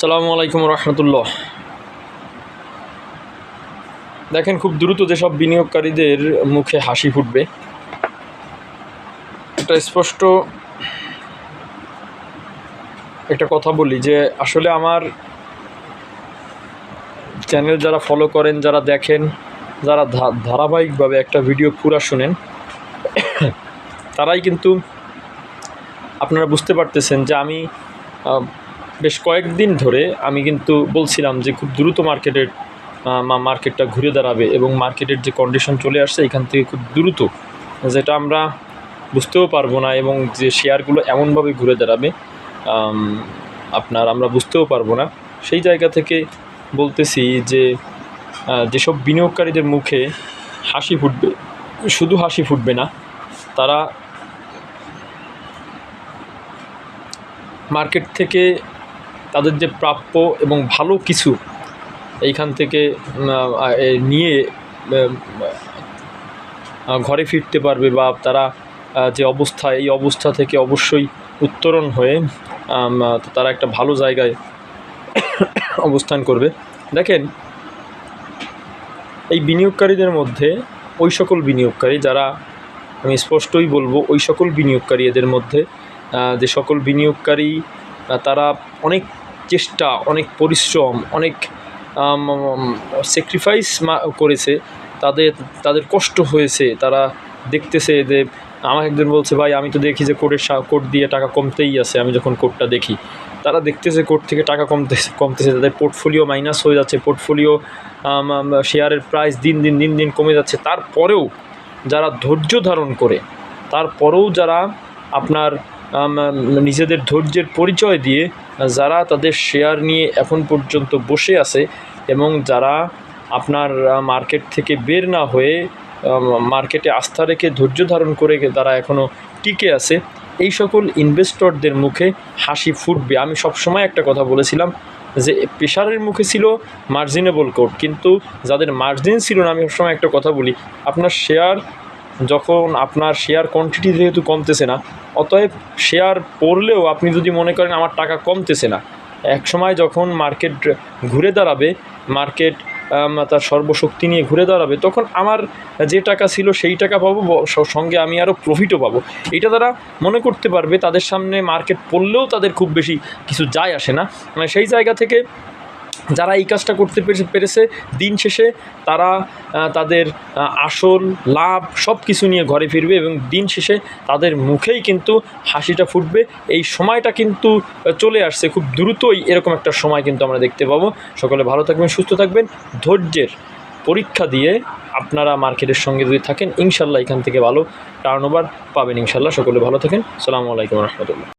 সালামু আলাইকুম রহমতুল্লাহ। দেখেন খুব দ্রুত যেসব বিনিয়োগকারীদের মুখে হাসি ফুটবে। একটা স্পষ্ট একটা কথা বলি যে আসলে আমার চ্যানেল যারা ফলো করেন, যারা দেখেন, যারা ধারাবাহিকভাবে একটা ভিডিও পুরা শুনেন, তারাই কিন্তু আপনারা বুঝতে পারতেছেন যে আমি বেশ কয়েকদিন ধরে আমি কিন্তু বলছিলাম যে খুব দ্রুত মার্কেটের মার্কেটটা ঘুরে দাঁড়াবে এবং মার্কেটের যে কন্ডিশন চলে আসছে এখান থেকে খুব দ্রুত, যেটা আমরা বুঝতেও পারব না এবং যে শেয়ারগুলো এমনভাবে ঘুরে দাঁড়াবে আপনার আমরা বুঝতেও পারব না। সেই জায়গা থেকে বলতেছি যে যেসব বিনিয়োগকারীদের মুখে হাসি ফুটবে, শুধু হাসি ফুটবে না, তারা মার্কেট থেকে তাদের যে প্রাপ্য এবং ভালো কিছু এইখান থেকে নিয়ে ঘরে ফিরতে পারবে বা তারা যে অবস্থা, এই অবস্থা থেকে অবশ্যই উত্তরণ হয়ে তারা একটা ভালো জায়গায় অবস্থান করবে। দেখেন, এই বিনিয়োগকারীদের মধ্যে, ওই সকল বিনিয়োগকারী যারা, আমি স্পষ্টই বলব, ওই সকল বিনিয়োগকারী এদের মধ্যে যে সকল বিনিয়োগকারী তারা অনেক চেষ্টা, অনেক পরিশ্রম, অনেক স্যাক্রিফাইস করেছে। তাদের তাদের কষ্ট হয়েছে। তারা দেখতেছে যে, আমাকে একজন বলছে, ভাই, আমি তো দেখি যে কোর্টের কোর্ট দিয়ে টাকা কমতেই আছে, আমি যখন কোর্টটা দেখি। তারা দেখতেছে কোর্ট থেকে টাকা কমতেছে কমতেছে, তাদের পোর্টফোলিও মাইনাস হয়ে যাচ্ছে পোর্টফোলিও শেয়ারের প্রাইস দিন দিন দিন দিন কমে যাচ্ছে। তারপরেও যারা ধৈর্য ধারণ করে, তারপরেও যারা আপনার নিজেদের ধৈর্যের পরিচয় দিয়ে যারা তাদের শেয়ার নিয়ে এখন পর্যন্ত বসে আছে এবং যারা আপনার মার্কেট থেকে বের না হয়ে মার্কেটে আস্থা রেখে ধৈর্য ধারণ করে তারা এখনও টিকে আছে, এই সকল ইনভেস্টরদের মুখে হাসি ফুটবে। আমি সবসময় একটা কথা বলেছিলাম যে প্রেশারের মুখে ছিল মার্জিনেবল কোড কিন্তু যাদের মার্জিন ছিল না, আমি সবসময় একটা কথা বলি, আপনার শেয়ার যখন আপনার শেয়ার কোয়ান্টিটি যেহেতু কমতেছে না, অতএব শেয়ার পড়লেও আপনি যদি মনে করেন আমার টাকা কমতেছে না এক সময় যখন মার্কেট ঘুরে দাঁড়াবে মার্কেট তার সর্বশক্তি নিয়ে ঘুরে দাঁড়াবে, তখন আমার যে টাকা ছিল সেই টাকা পাবো সঙ্গে আমি আরও প্রফিটও পাবো। এটা তারা মনে করতে পারবে, তাদের সামনে মার্কেট পড়লেও তাদের খুব বেশি কিছু যায় আসে না। মানে সেই জায়গা থেকে যারা এই কাজটা করতে পেরেছে দিন শেষে তারা তাদের আসল লাভ সব কিছু নিয়ে ঘরে ফিরবে এবং দিন শেষে তাদের মুখেই কিন্তু হাসিটা ফুটবে। এই সময়টা কিন্তু চলে আসছে খুব দ্রুতই এরকম একটা সময় কিন্তু আমরা দেখতে পাবো। সকলে ভালো থাকবেন, সুস্থ থাকবেন। ধৈর্যের পরীক্ষা দিয়ে আপনারা মার্কেটের সঙ্গে যদি থাকেন, ইনশাল্লাহ এখান থেকে ভালো টার্ন পাবেন ইনশাল্লাহ। সকলে ভালো থাকেন। সালামু আলাইকুম রহমতুল্লাহ।